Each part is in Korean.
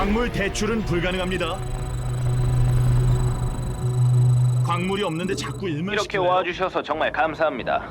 광물 대출은 불가능합니다. 광물이 없는데 자꾸 일만 이렇게 시키나요? 와주셔서 정말 감사합니다.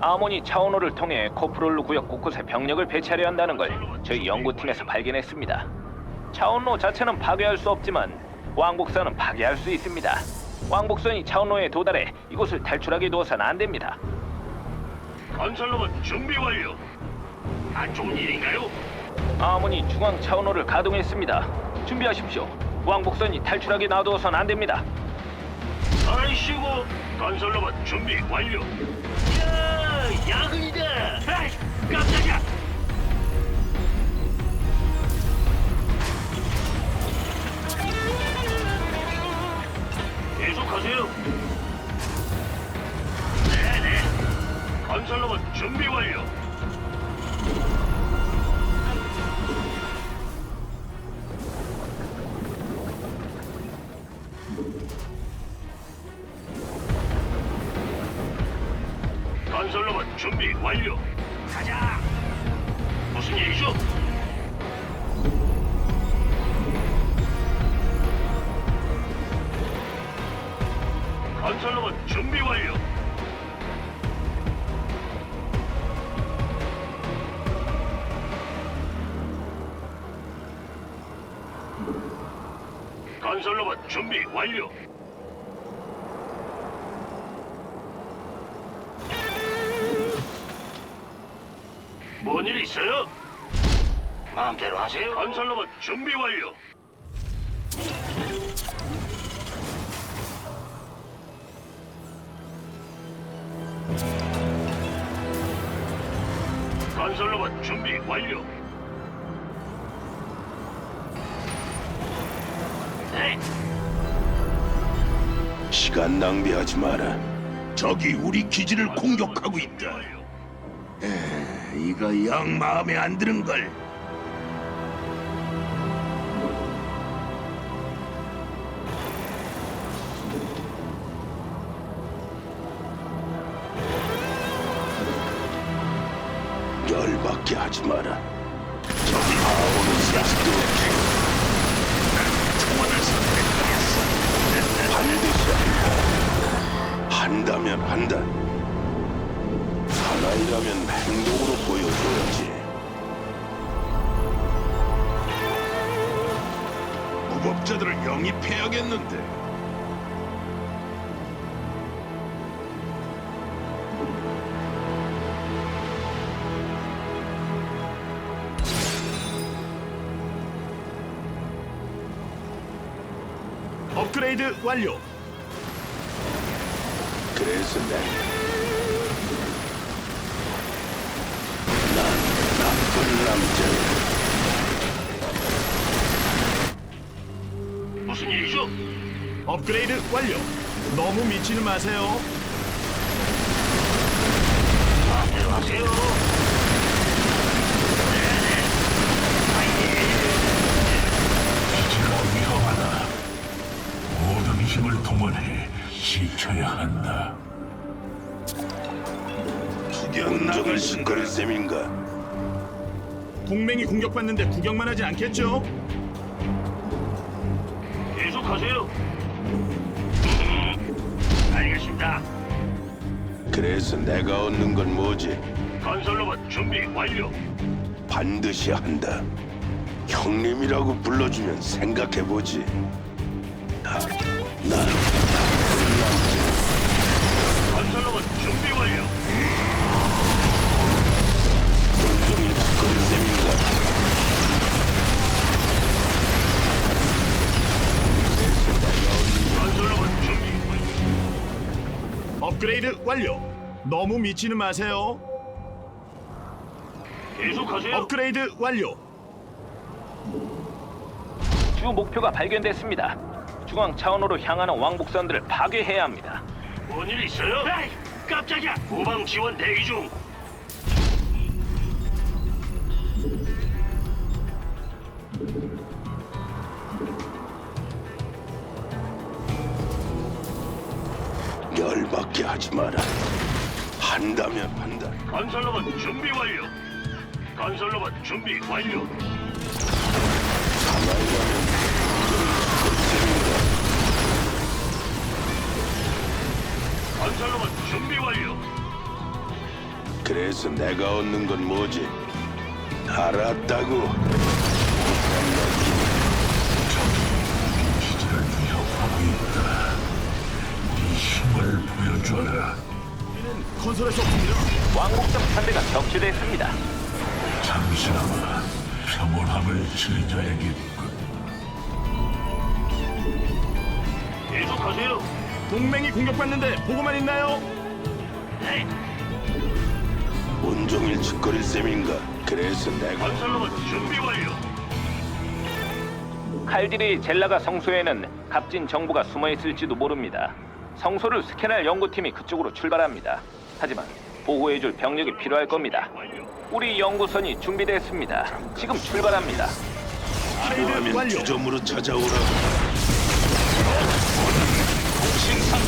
아모니 차원호를 통해 코프롤루 구역 곳곳에 병력을 배치하려 한다는 걸 저희 연구팀에서 발견했습니다. 차원로 자체는 파괴할 수 없지만 왕복선은 파괴할 수 있습니다. 왕복선이 차원로에 도달해 이곳을 탈출하게 두어서는 안 됩니다. 건설로봇 준비 완료. 안 좋은 일인가요? 아모니 중앙 차원호를 가동했습니다. 준비하십시오. 왕복선이 탈출하게 놔두어서는 안 됩니다. 아이씨고 건설로봇 준비 완료. 야, 야근이다. 깜짝이야. 계속하세요. 네네. 건설로봇 준비 완료. 건설로봇 준비 완료. 가자. 무슨 일이죠? 건설로봇 준비 완료. 건설로봇 준비 완료. 뭔 일 있어요? 마음대로 하세요. 건설로봇 준비 완료. 건설로봇 준비 완료. 네, 시간 낭비하지 마라. 적이 우리 기지를 공격하고 있다. 에, 이거 영 마음에 안 드는 걸. 열받게 하지 마라. 적이 나오는 자식도. 총알을 선택하겠어. 반드시 한다. 한다면 한다. 사나이라면 행동으로 보여줘야지. 무법자들을 영입해야겠는데. 업그레이드 완료. 그래서 내. 난 나쁜 남자야. 무슨 일이죠? 업그레이드 완료. 너무 미치는 마세요. 공격받는데 구경만 하지 않겠죠? 계속하세요. 알겠습니다. 그래서 내가 얻는 건 뭐지? 건설로봇 준비 완료. 반드시 한다. 형님이라고 불러주면 생각해보지. 나, 난 나쁜 업그레이드 완료. 너무 미치는 마세요. 계속하세요. 업그레이드 완료. 주 목표가 발견됐습니다. 중앙 차원호로 향하는 왕복선들을 파괴해야 합니다. 뭔일 있어요? 에이, 깜짝이야. 후방 지원 대기 중. 한다면 한다. 건설로봇 준비 완료. 건설로봇 준비 완료. 건설로봇 준비 완료. 그래서 내가 얻는 건 뭐지? 알았다고. 기지를 위협하고 있다. 네 힘을 보여줘라. 건설할 수 없습니다. 왕복선 편대가 격추됐습니다. 잠시나마 평온함을 즐겨야겠군. 계속하세요. 동맹이 공격받는데 보고만 있나요? 네. 온종일 짓거릴 셈인가? 그래서 내가 건설로봇 준비 완료. 칼디리 젤라가 성소에는 값진 정보가 숨어 있을지도 모릅니다. 성소를 스캔할 연구팀이 그쪽으로 출발합니다. 하지만 보호해줄 병력이 필요할 겁니다. 우리 연구선이 준비됐습니다. 지금 출발합니다. 필요하면. 주점으로 찾아오라. 신상.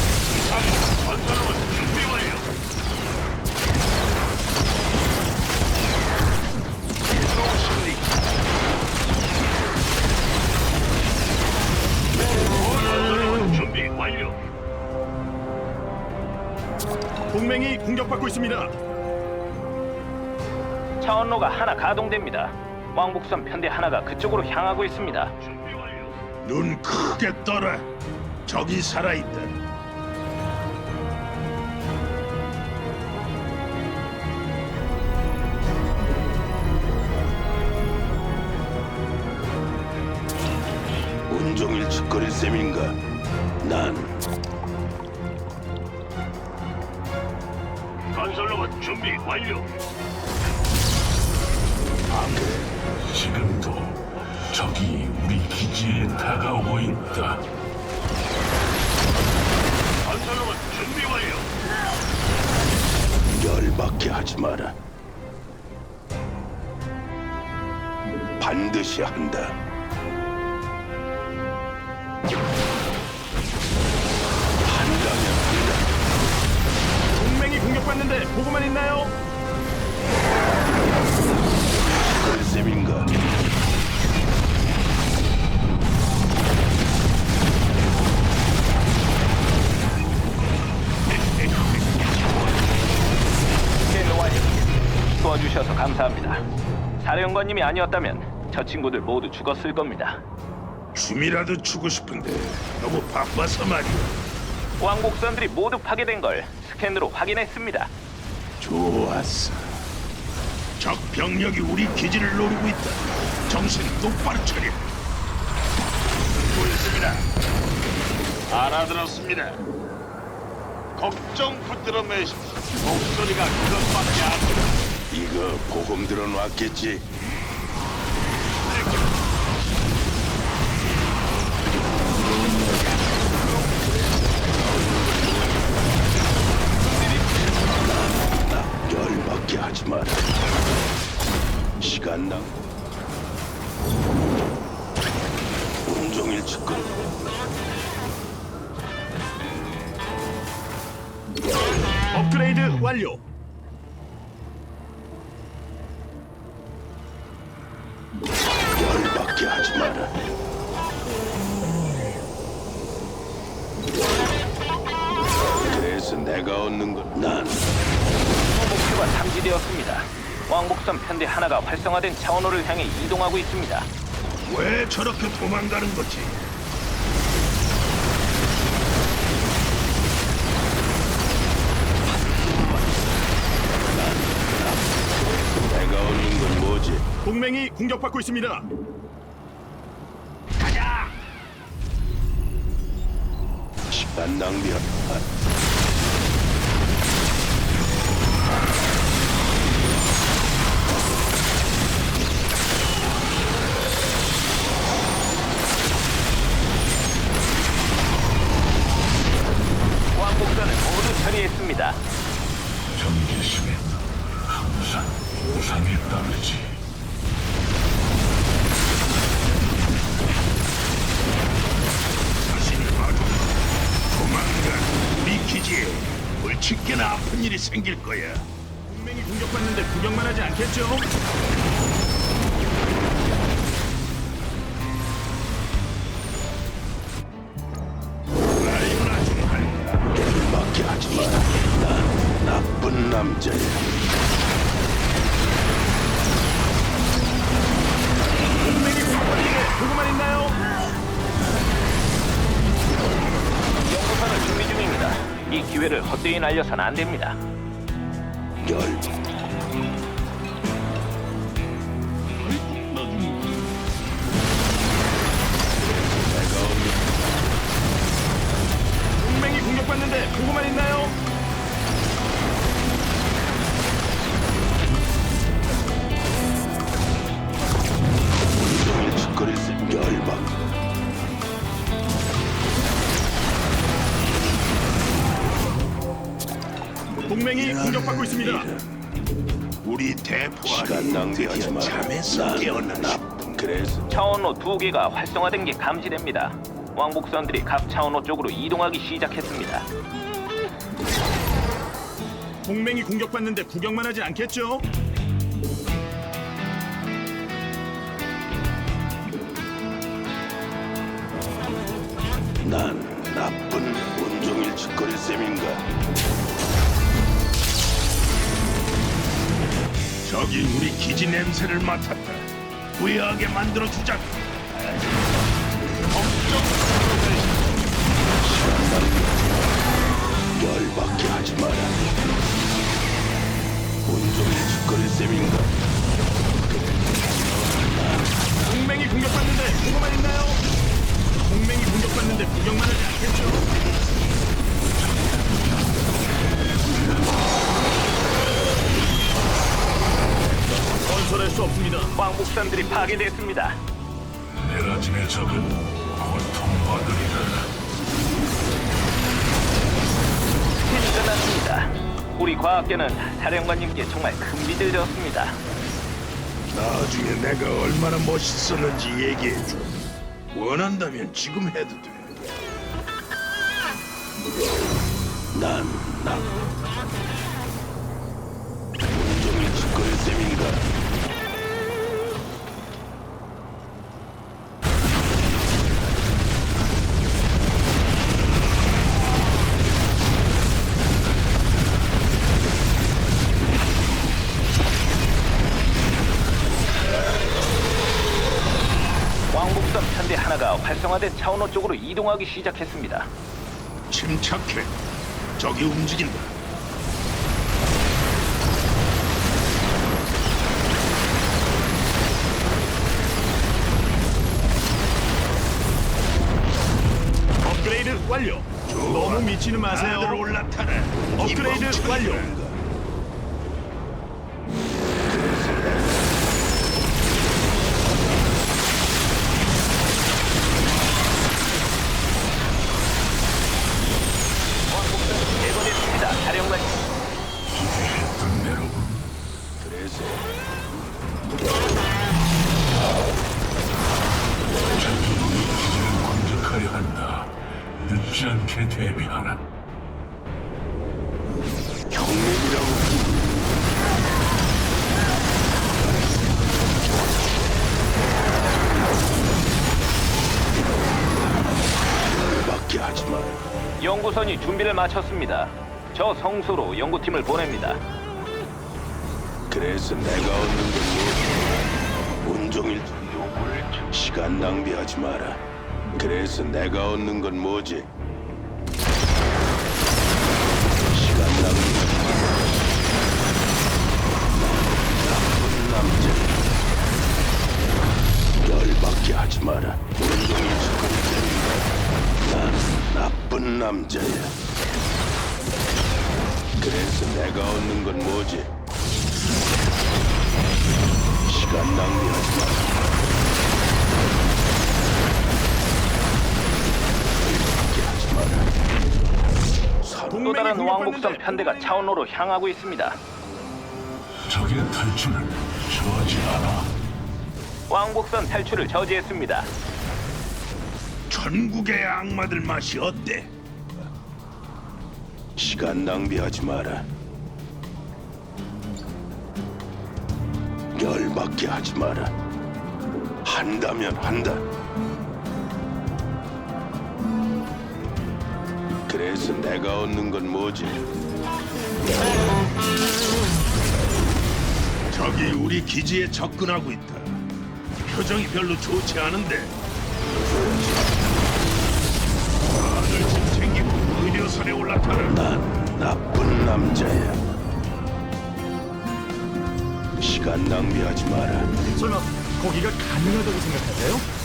공격받고 있습니다. 차원로가 하나 가동됩니다. 왕복선 편대 하나가 그쪽으로 향하고 있습니다. 준비 완료. 눈 크게 떠라. 적이 살아있다. 온종일 짓거릴 셈인가? 난 건설로봇 준비 완료. 지금도 적이 우리 기지에 다가오고 있다. 건설로봇 준비 완료. 열받게 하지 마라. 반드시 한다. 사령관님이 아니었다면 저 친구들 모두 죽었을 겁니다. 춤이라도 추고 싶은데 너무 바빠서 말이야. 왕복선들이 모두 파괴된 걸 스캔으로 확인했습니다. 좋았어. 적 병력이 우리 기지를 노리고 있다. 정신 똑바로 차려. 듣고 있습니다. 알아들었습니다. 걱정 붙들어 매십시오. 목소리가 그것밖에 안 들려. 이거 보금 들어놨겠지? 열받게 하지 마라. 시간 낭. 온종일 짓거리. 업그레이드 완료. 편대 하나가 활성화된 차원호를 향해 이동하고 있습니다. 왜 저렇게 도망가는 거지? 내가 얻는 건 뭐지? 동맹이 공격받고 있습니다. 시간 낭비하 모두 처리했습니다. 경계심엔 항상 우상에 따르지. 자신을 봐줘. 조만간 우리 기지에 불치게나 아픈 일이 생길 거야. 동맹이 공격받는데 구경만 하지 않겠죠? 남자야. 동맹이 공격에 누구만 있나요? 연구선을 준비 중입니다. 이 기회를 헛되이 날려선 안 됩니다. 열. 공격받는데 누구만 있나요? 동맹이 공격받고 있습니다. 우리 대포 시간 낭비하지 마 잠에서 깨어나 나쁜 그래서 차원로 두 개가 활성화된 게 감지됩니다. 왕복선들이 각 차원로 쪽으로 이동하기 시작했습니다. 동맹이 공격받는데 구경만 하지 않겠죠? 난 나쁜 온종일 짓거릴 셈인가 저기 우리 기지 냄새를 맡았다. 후회하게 만들어 주자. 열받게 하지 마라. 온종일 짓거릴 셈인가? 동맹이 공격받는데 보고만 있나요? 동맹이 공격받는데 구경만 하지 왕복선들이 파괴됐습니다. 내라짐의 적은 고통받으리라. 팀이 끝났습니다. 우리 과학계는 사령관님께 정말 큰 빚을 졌습니다. 나중에 내가 얼마나 멋있었는지 얘기해줘. 원한다면 지금 해도 돼. 난, 나. 활성화된 차원호 쪽으로 이동하기 시작했습니다. 침착해. 저기 움직인다. 업그레이드 완료. 너무 미치는 마세요. 다들 올라타라. 업그레이드. 완료. 늦지 않게 대비하라. 경례이라고 밖에 하지 마. 연구선이 준비를 마쳤습니다. 저 성소로 연구팀을 보냅니다. 그래서 내가 얻는 건 뭐? 온종일 시간 낭비하지 마라. 그래서 내가 얻는 건 뭐지? 남자. 열받게 하지 마라. 온종일 짓거릴 난 나쁜 남자야. 그래서 내가 얻는 건 뭐지? 시간 낭비하지 마. 이렇게 하지 마라. 또 다른 왕복선 공격받는데 편대가 차원로로 향하고 있습니다. 적의 탈출을 저지하라. 왕복선 탈출을 저지했습니다. 전국의 악마들 맛이 어때? 시간 낭비하지 마라. 열받게 하지 마라. 한다면 한다. 그래서 내가 얻는 건 뭐지? 적이 우리 기지에 접근하고 있다. 표정이 별로 좋지 않은데. 다들 짐 챙기고 의료선에 올라타라. 난 나쁜 남자야. 시간 낭비하지 마라. 설마 거기가 가능하다고 생각하세요?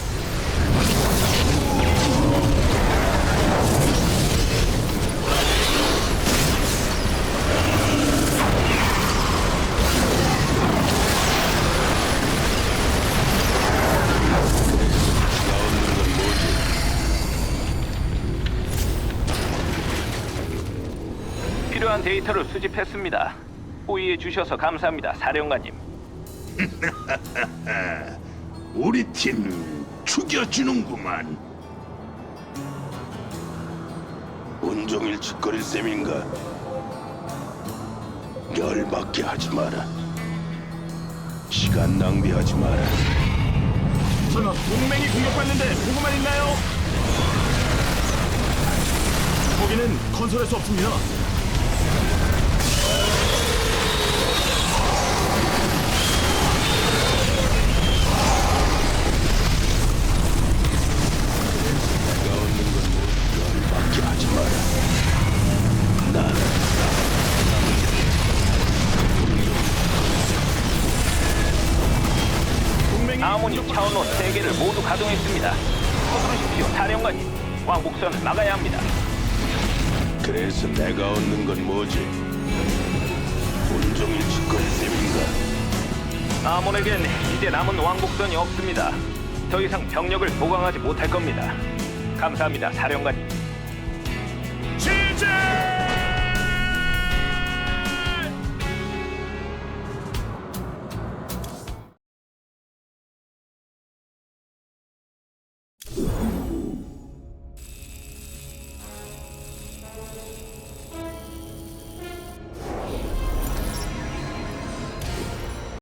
필요한 데이터를 수집했습니다. 호의해 주셔서 감사합니다, 사령관님. 우리 팀 죽여주는구만. 온종일 짓거릴 셈인가? 열받게 하지 마라. 시간 낭비하지 마라. 설마 동맹이 공격받는데 보고만 있나요? 거기는 건설할 수 없습니다. 가동했습니다. 서두르십시오, 사령관님. 왕복선을 막아야 합니다. 그래서 내가 얻는 건 뭐지? 온종일 짓거릴 셈인가? 아몬에겐 이제 남은 왕복선이 없습니다. 더 이상 병력을 보강하지 못할 겁니다. 감사합니다, 사령관님. 시작!